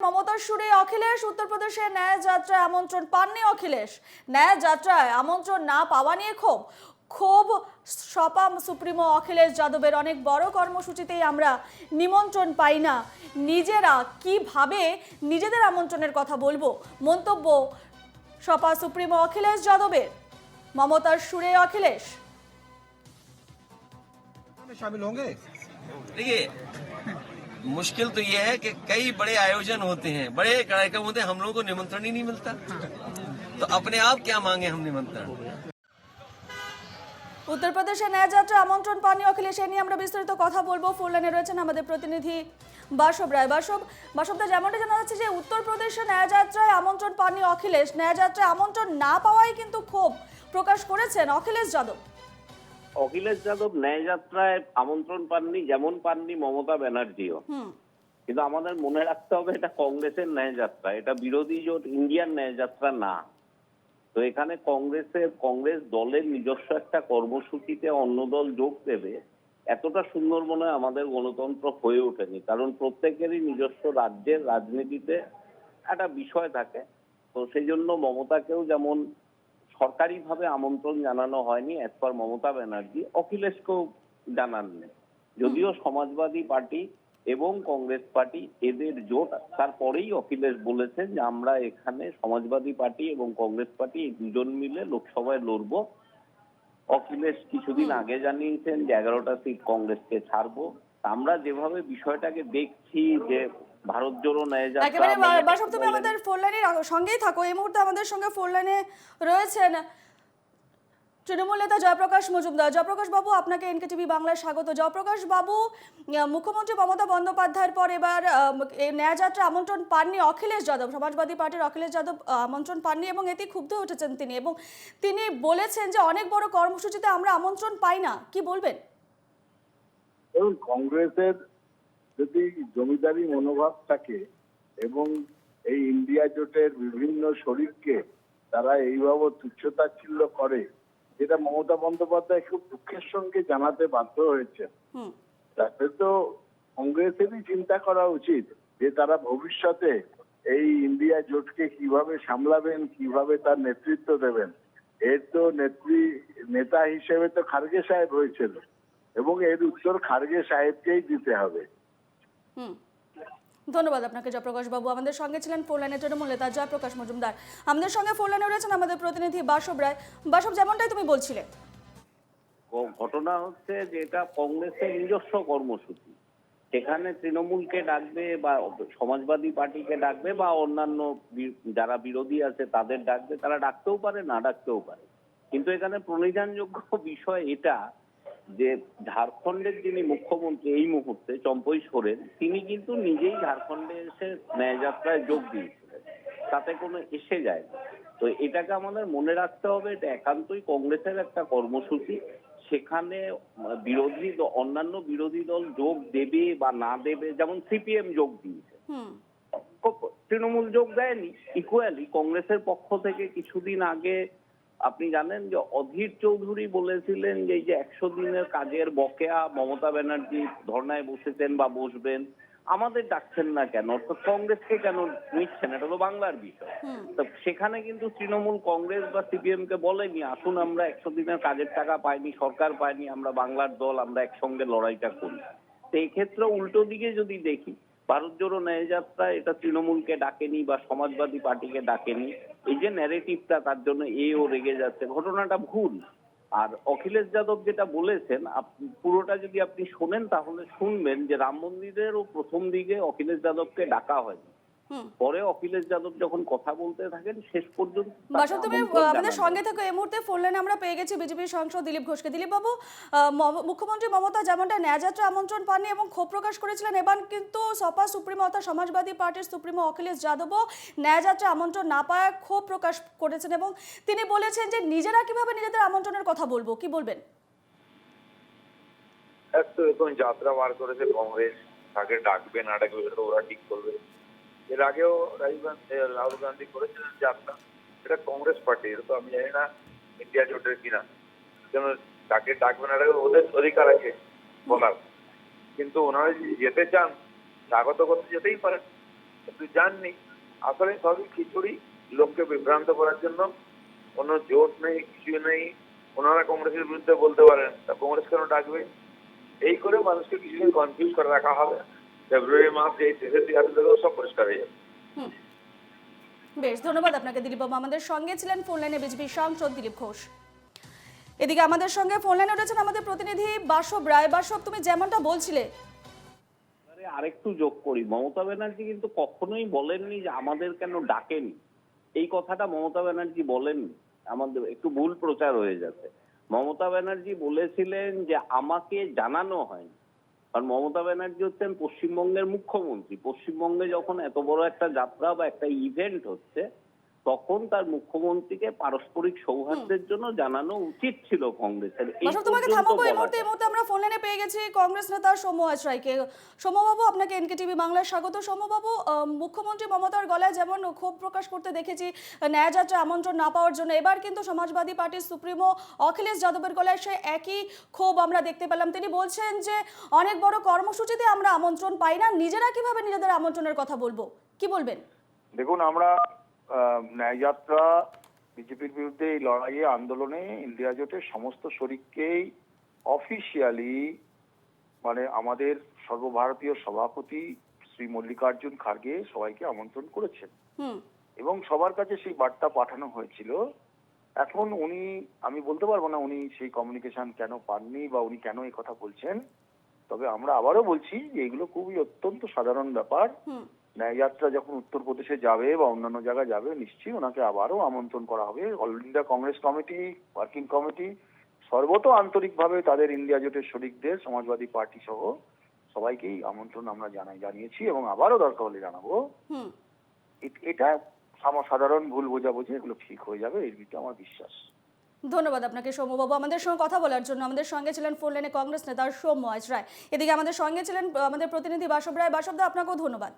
মমতার সুরে অখিলেশ উত্তরপ্রদেশে ন্যায় যাত্রায় আমন্ত্রণ পাননি অখিলেশ ন্যায় যাত্রায় আমন্ত্রণ না পাওয়া নিয়ে ক্ষোভ ক্ষোভ সপা সুপ্রিমো অখিলেশ যাদবের অনেক বড় কর্মসূচিতেই আমরা নিমন্ত্রণ পাই না নিজেরা কিভাবে নিজেদের আমন্ত্রণের কথা বলবো মন্তব্য সপা সুপ্রিমো অখিলেশ যাদবের মমতার সুরে অখিলেশ में शामिल होंगे देखिए मुश्किल तो ये है कि कई बड़े आयोजन होते हैं बड़े कार्यक्रम होते हैं हम लोगों को निमंत्रण ही नहीं मिलता तो अपने आप क्या मांगे हम निमंत्रण উত্তরপ্রদেশে ন্যায় যাত্রা আমন্ত্রণ পাননি অখিলেশ এ নিয়ে আমরা বিস্তারিত কথা বলবো ফোন লাইনে রয়েছেন আমাদের প্রতিনিধি বাসব রায় বাসব বাসবদা যেমনটা জানা যাচ্ছে যে উত্তরপ্রদেশে ন্যায় যাত্রায় আমন্ত্রণ পাননি অখিলেশ ন্যায় যাত্রায় আমন্ত্রণ না পাওয়াই কিন্তু ক্ষোভ প্রকাশ করেছেন অখিলেশ যাদব অখিলেশ যাদব ন্যায় যাত্রায় আমন্ত্রণ পাননি যেমন পাননি মমতা ব্যানার্জিও। কিন্তু আমাদের মনে রাখতে হবে এটা কংগ্রেসের ন্যায় যাত্রা এটা বিরোধী জোট ইন্ডিয়ান ন্যায় যাত্রা না। তো এখানে কংগ্রেসের কংগ্রেস দলের নিজস্ব একটা কর্মসূচিতে অন্য দল যোগ দেবে এতটা সুন্দর মনে হয় আমাদের গণতন্ত্র হয়ে ওঠেনি। কারণ প্রত্যেকেরই নিজস্ব রাজ্যের রাজনীতিতে একটা বিষয় থাকে। তো সেই জন্য মমতাকেও যেমন সরকারিভাবে আমন্ত্রণ জানানো হয়নি অ্যাজ পার মমতা ব্যানার্জি। অখিলেশকেও জানাননি। যদিও সমাজবাদী পার্টি এবং কংগ্রেস পার্টি এদের জোট তারপরেই অখিলেশ বলেছেন যে আমরা এখানে সমাজবাদী পার্টি এবং কংগ্রেস পার্টি এই দুজন মিলে লোকসভায় লড়বো। অখিলেশ কিছুদিন আগে জানিয়েছেন যে এগারোটা সিট কংগ্রেসকে ছাড়বো। আমরা যেভাবে বিষয়টাকে দেখছি যে ভারত জোড়ো ন্যায় যাত্রা একেবারে বাসব তুমি আমাদের ফোন লাইনের সঙ্গেই থাকো। এই মুহূর্তে আমাদের সঙ্গে ফোন লাইনে রয়েছেন তৃণমূল নেতা জয়প্রকাশ মজুমদার। জয়প্রকাশ বাবু আপনাকে এনকেটিভি বাংলায় স্বাগত। জয়প্রকাশ বাবু মুখ্যমন্ত্রী মমতা বন্দ্যোপাধ্যায়ের পর এবার এই ন্যায়যাত্রা আমন্ত্রণ পাননি অখিলেশ যাদব। সমাজবাদী পার্টির অখিলেশ যাদব আমন্ত্রণ পাননি এবং এতে ক্ষুব্ধ উঠেছেন তিনি এবং তিনি বলেছেন যে অনেক বড় কর্মসূচিতে আমরা আমন্ত্রণ পাই না। কি বলবেন? কংগ্রেসের যদি জমিদারি মনোভাব থাকে এবং এই ইন্ডিয়া জোটের বিভিন্ন শরীরকে তারা এইভাবে তুচ্ছতাচ্ছিল্য করে যেটা মমতা বন্দ্যোপাধ্যায় খুব দুঃখের সঙ্গে জানাতে বাধ্য হয়েছে তাতে তো কংগ্রেসেরই চিন্তা করা উচিত যে তারা ভবিষ্যতে এই ইন্ডিয়া জোটকে কীভাবে সামলাবেন কীভাবে তার নেতৃত্ব দেবেন। এর তো নেত্রী নেতা হিসেবে তো খার্গে সাহেব হয়েছিল এবং এর উত্তর খার্গে সাহেবকেই দিতে হবে। ধন্যবাদ আপনাকে জয়প্রকাশ বাবু আমাদের সঙ্গে ছিলেন ফোন লাইনে তৃণমূল নেতা জয়প্রকাশ মজুমদার। আমাদের সঙ্গে ফোন লাইনে রয়েছেন আমাদের প্রতিনিধি বাসব রায়। বাসব, যেমনটাই তুমি বলছিলে। ঘটনা হচ্ছে যে এটা কংগ্রেসের নিজস্ব কর্মসূচি। সেখানে তৃণমূলকে ডাকবে বা সমাজবাদী পার্টিকে ডাকবে বা অন্যান্য যারা বিরোধী আছে তাদের ডাকবে, তারা ডাকতেও পারে, না ডাকতেও পারে। কিন্তু এখানে প্রণিধানযোগ্য বিষয় এটা যে ঝাড়খণ্ডের যিনি মুখ্যমন্ত্রী এই মুহূর্তে চম্পই সোরেন তিনি কিন্তু নিজেই ঝাড়খণ্ডে এসে ন্যায়যাত্রায় যোগ দিয়েছিলেন। তাতে কোনো এসে যায় না তো এটাকে আমাদের মনে রাখতে হবে এটা একান্তই কংগ্রেসের একটা কর্মসূচি। সেখানে বিরোধী অন্যান্য বিরোধী দল যোগ দেবে বা না দেবে যেমন সিপিএম যোগ দিয়েছে। হুম। তৃণমূল যোগ দেয়নি ইকুয়ালি কংগ্রেসের পক্ষ থেকে কিছুদিন আগে আপনি জানেন যে অধীর চৌধুরী বলেছিলেন যে এই যে একশো দিনের কাজের বকেয়া মমতা ব্যানার্জি ধর্নায় বসেছেন বা বসবেন আমাদের ডাকছেন না কেন? অর্থাৎ কংগ্রেসকে কেন নিচ্ছেন? এটা তো বাংলার বিষয়। তো সেখানে কিন্তু তৃণমূল কংগ্রেস বা সিপিএম কে বলেনি আসুন আমরা একশো দিনের কাজের টাকা পাইনি সরকার পাইনি আমরা বাংলার দল আমরা একসঙ্গে লড়াইটা করি। তো এই ক্ষেত্রে উল্টো দিকে যদি দেখি ভারত জোড়ো ন্যায় যাত্রা এটা তৃণমূলকে ডাকেনি বা সমাজবাদী পার্টিকে ডাকেনি এই যে ন্যারেটিভটা তার জন্য এ ও রেগে যাচ্ছে, ঘটনাটা ভুল। আর অখিলেশ যাদব যেটা বলেছেন পুরোটা যদি আপনি শোনেন, তাহলে শুনবেন যে রাম মন্দিরেরও প্রথম দিকে অখিলেশ যাদবকে ডাকা হয়নি। পরে অখিলেশ যাদব যখন কথা বলতে থাকেন শেষ পর্যন্ত আহ, আমাদের সঙ্গে থাকো এই মুহূর্তে ফোন লাইনে আমরা পেয়ে গেছি বিজেপির সাংসদ দিলীপ ঘোষকে। দিলীপ বাবু মুখ্যমন্ত্রী মমতা যেমনটা ন্যায়যাত্রা আমন্ত্রণ পাননি এবং ক্ষোভ প্রকাশ করেছিলেন এবার কিন্তু সপা সুপ্রিমো অর্থাৎ সমাজবাদী পার্টির সুপ্রিমো অখিলেশ যাদবও ন্যায়যাত্রা আমন্ত্রণ না পাওয়ায় ক্ষোভ প্রকাশ করেছেন এবং তিনি বলেছেন যে নিজেরা কীভাবে নিজেদের আমন্ত্রণের কথা বলব কি বলবেন? এক তো যাত্রা বার করেছে কংগ্রেস তাকে ডাকবে না ডাকবে সেটা ওরা ঠিক করবে। এর আগেও রাজীব রাহুল গান্ধী করেছিলেন যাত্রা এটা কংগ্রেস পার্টি, এটা তো আমি জানি না ইন্ডিয়া জোটের কিনা। যেন তাকে ডাকবে না ডাকবে ওদের অধিকার আছে বলার। কিন্তু ওনারা যদি যেতে চান, স্বাগত করতে যেতেই পারেন। কিন্তু যাননি। আসলে সবই খিচুড়ি, লোককে বিভ্রান্ত করার জন্য। কোনো জোট নেই, কিছু নেই। ওনারা কংগ্রেসের বিরুদ্ধে বলতে পারেন, তা কংগ্রেস কেন ডাকবে? এই করে মানুষকে কিছুদিন কনফিউজ করে রাখা হবে। ফেব্রুয়ারি মাস এই শেষের দিকে আসলে সব পরিষ্কার হয়ে যাবে। বেশ ধন্যবাদ আপনাকে দিলীপ বাবু। আমাদের সঙ্গে ছিলেন ফোন লাইনে বিজেপি সাংসদ দিলীপ ঘোষ। এদিকে আমাদের সঙ্গে ফোন লাইনে উঠেছেন আমাদের প্রতিনিধি বাসব রায়। বাসব তুমি যেমনটা বলছিলে। আরেকটু যোগ করি। মমতা ব্যানার্জি কিন্তু কখনোই বলেননি যে আমাদের কেন ডাকেনি। এই কথাটা মমতা ব্যানার্জি বলেননি। আমাদের একটু ভুল প্রচার হয়ে যাচ্ছে। মমতা ব্যানার্জি বলেছিলেন যে আমাকে জানানো হয়নি। কারণ মমতা ব্যানার্জি হচ্ছেন পশ্চিমবঙ্গের মুখ্যমন্ত্রী। পশ্চিমবঙ্গে যখন এত বড় একটা যাত্রা বা একটা ইভেন্ট হচ্ছে তখন তার মুখ্যমন্ত্রীকে পারস্পরিক সৌহার্দ্যের জন্য জানানো উচিত ছিল কংগ্রেসের। তোমাকে থামাবো এই মুহূর্তে এই মুহূর্তে আমরা ফোন লাইনে পেয়ে গেছি কংগ্রেস নেতা সৌম্য আচরাইকে সৌম্যবাবু আপনাকে এনকেটিভি বাংলায় স্বাগত। সৌম্যবাবু মুখ্যমন্ত্রী মমতার গলায় যেমন ক্ষোভ প্রকাশ করতে দেখেছি ন্যায় যাত্রা আমন্ত্রণ না পাওয়ার জন্য এবার কিন্তু সমাজবাদী পার্টির সুপ্রিমো অখিলেশ যাদবের গলায় সে একই ক্ষোভ আমরা দেখতে পেলাম। তিনি বলছেন যে অনেক বড় কর্মসূচিতে আমরা আমন্ত্রণ পাই না নিজেরা কীভাবে নিজেদের আমন্ত্রণের কথা বলব? কি বলবেন? দেখুন আমরা ন্যায়যাত্রা বিজেপির বিরুদ্ধে এই লড়াইয়ে আন্দোলনে ইন্ডিয়া জোটের সমস্ত শরিককেই অফিসিয়ালি মানে আমাদের সর্বভারতীয় সভাপতি শ্রী মল্লিকার্জুন খার্গে সবাইকে আমন্ত্রণ করেছেন। এবং সবার কাছে সেই বার্তা পাঠানো হয়েছিল। এখন উনি আমি বলতে পারব না উনি সেই কমিউনিকেশন কেন পাননি বা উনি কেন এই কথা বলছেন। তবে আমরা আবারও বলছি যে এগুলো খুবই অত্যন্ত সাধারণ ব্যাপার। ন্যায়যাত্রা যখন উত্তরপ্রদেশে যাবে বা অন্যান্য জায়গায় যাবে নিশ্চয়ই ওনাকে আবারও আমন্ত্রণ করা হবে। All India Congress Committee Working Committee সর্বত আন্তরিকভাবে তাদের ইন্ডিয়া জোটের শরিকদের সমাজবাদী পার্টি সহ সবাইকেই আমন্ত্রণ আমরা জানাই জানিয়েছি এবং আবারও দরকার হলে জানাব। হুম। এটা সাম- সাধারণ ভুল বোঝাবুঝি এগুলো ঠিক হয়ে যাবে এর ভিতরে আমার বিশ্বাস। ধন্যবাদ আপনাকে সৌম্যবাবু আমাদের সঙ্গে কথা বলার জন্য আমাদের সঙ্গে ছিলেন ফোন লাইনে কংগ্রেস নেতা সৌম্য আজ রায়। এদিকে আমাদের সঙ্গে ছিলেন আমাদের প্রতিনিধি বাসব রায়। বাসবদা আপনাকেও ধন্যবাদ।